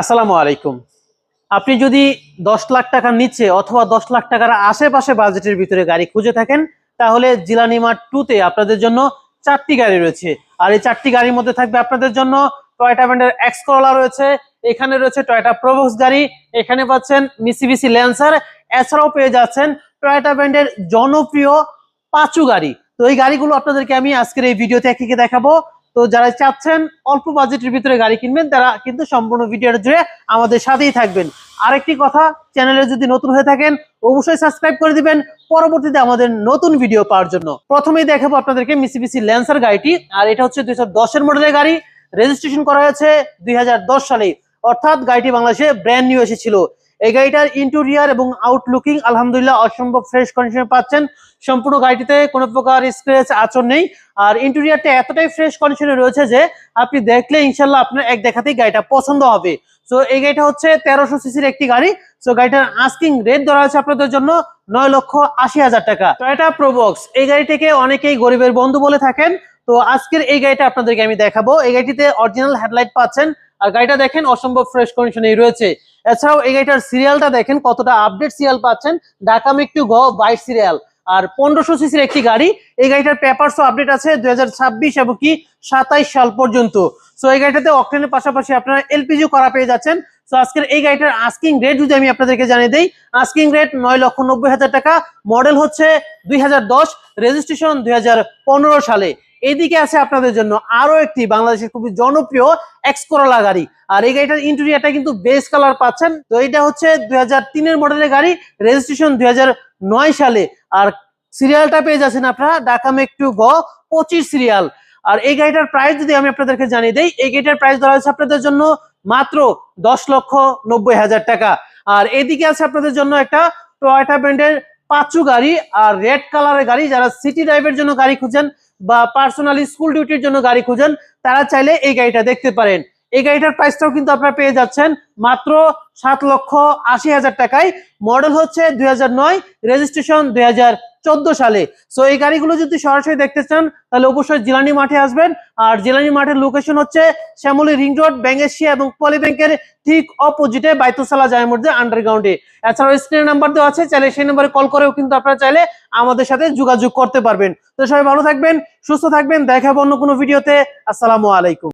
আসসালামু আলাইকুম। আপনি যদি দশ লাখ টাকার নিচে অথবা দশ লাখ টাকার আশেপাশে বাজেটের ভিতরে গাড়ি খুঁজে থাকেন, তাহলে জিলানি মার্ট টুতে আপনাদের জন্য চারটি গাড়ি রয়েছে। আর এই চারটি গাড়ির মধ্যে থাকবে আপনাদের জন্য টয়টা ব্র্যান্ডের এক্স করলা রয়েছে, এখানে রয়েছে টয়টা প্রোবক্স গাড়ি, এখানে পাচ্ছেন মিসিবিসি ল্যান্সার এছাড়াও পেয়ে যাচ্ছেন টয়টা ব্র্যান্ডের জনপ্রিয় পাঁচু গাড়ি। তো এই গাড়িগুলো আপনাদেরকে আমি আজকের এই ভিডিওতে একে দেখাবো। তো যারা চাচ্ছেন অল্প বাজেটের ভিতরে গাড়ি কিনবেন, তারা কিন্তু সম্পূর্ণ ভিডিওটা জুড়ে আমাদের সাথেই থাকবেন। আরেকটি কথা চ্যানেলে যদি নতুন হয়ে থাকেন, অবশ্যই সাবস্ক্রাইব করে দিবেন। পরবর্তীতে আমাদের নতুন ভিডিও পাওয়ার জন্য। প্রথমেই দেখাবো আপনাদেরকে মিসিবিসি ল্যান্সার গাড়িটি, আর এটা হচ্ছে দুই দশের মডেলের গাড়ি। রেজিস্ট্রেশন করা হয়েছে দুই হাজার দশ সালে অর্থাৎ গাড়িটি বাংলাদেশে ব্র্যান্ড নিউ এসেছিল। এই গাড়িটার ইন্টেরিয়ার এবং আউটলুকিং আলহামদুলিল্লাহ অসম্ভব ফ্রেশ কন্ডিশনে পাচ্ছেন। সম্পূর্ণ গাড়িটিতে কোনো প্রকার স্ক্র্যাচ আচর নেই। আর ইন্টেরিয়ারটা এতটাই ফ্রেশ কন্ডিশনে রয়েছে যে, আপনি দেখলে ইনশাল্লাহ আপনার এক দেখাতেই গাড়িটা পছন্দ হবে। সো এই গাড়িটা হচ্ছে তেরোশো সিসির একটি গাড়ি। সো গাড়িটার আস্কিং রেট ধরা হয়েছে আপনাদের জন্য নয় লক্ষ আশি হাজার টাকা। টয়টা প্রোবক্স এই গাড়িটিকে অনেকেই গরিবের বন্ধু বলে থাকেন। তো, আজকের এই গাড়িটা আপনাদেরকে আমি দেখাবো। এই গাড়িটিতে অরিজিনাল হেডলাইট পাচ্ছেন। আর গাড়িটা দেখেন, অসম্ভব ফ্রেশ কন্ডিশনেই রয়েছে। এছাড়াও এই গাড়িটার সিরিয়ালটা দেখেন কতটা আপডেট সিরিয়াল পাচ্ছেন। ঢাকা মেকটু গ বাইশ সিরিয়াল আর পনেরোশো সিসির একটি গাড়ি, এই গাড়িটার পেপারসও আপডেট আছে দুই হাজার এবং কি সাতাইশ সাল পর্যন্ত। সো এই গাড়িটাতে অকটেনের পাশাপাশি আপনারা এলপিজি করা পেয়ে যাচ্ছেন। সো আজকের এই গাড়িটার আস্কিং রেট যদি আমি আপনাদেরকে জানিয়ে দিই আস্কিং রেট নয় লক্ষ নব্বই হাজার টাকা মডেল হচ্ছে দুই হাজার দশ রেজিস্ট্রেশন দুই হাজার পনেরো সালে। এইদিকে আছে আপনাদের জন্য আরও একটি বাংলাদেশের খুবই জনপ্রিয় এক্স করোলা গাড়ি। আর এই গাড়িটার ইন্টেরিয়ারটা কিন্তু বেস কালার পাচ্ছেন। তো এটা হচ্ছে দুই তিনের মডেলের গাড়ি রেজিস্ট্রেশন দুই হাজার নয় সালে। আর সিরিয়ালটা পেয়ে যাচ্ছেন আপনারা ঢাকা মেকটু গ পঁচিশ সিরিয়াল আর এই গাড়িটার প্রাইস যদি আমি আপনাদেরকে জানিয়ে দিই, এই গাড়িটার প্রাইস ধরা হয়েছে আপনাদের জন্য মাত্র দশ লক্ষ নব্বই হাজার টাকা। আর এদিকে আছে আপনাদের জন্য একটা টয়টা ব্র্যান্ডের পাঁচু গাড়ি আর রেড কালারের গাড়ি, যারা সিটি ড্রাইভের জন্য গাড়ি খুঁজেন বা পার্সোনালি স্কুল ডিউটির জন্য গাড়ি খুঁজেন, তারা চাইলে এই গাড়িটা দেখতে পারেন। এই গাড়িটার প্রাইসটাও কিন্তু আপনারা পেয়ে যাচ্ছেন মাত্র সাত লক্ষ আশি হাজার টাকায়। মডেল হচ্ছে দুই হাজার নয়, রেজিস্ট্রেশন দুই হাজার সালে। সো এই গাড়িগুলো যদি সরাসরি দেখতে চান, তাহলে অবশ্যই জিলানি মাঠে আসবেন। আর জিলানি মাঠের লোকেশন হচ্ছে শ্যামলী রিং রোড ব্যাঙ্গেশিয়া এবং পলি ব্যাংকের ঠিক অপোজিটে বাইতুসালা জায় মধ্যে আন্ডারগ্রাউন্ডে এছাড়াও স্ক্রিনের নাম্বার দেওয়া আছে, চাইলে সেই নাম্বারে কল করেও কিন্তু আপনারা চাইলে আমাদের সাথে যোগাযোগ করতে পারবেন। তো সবাই ভালো থাকবেন, সুস্থ থাকবেন দেখাবো অন্য কোনো ভিডিওতে আসসালামু আলাইকুম।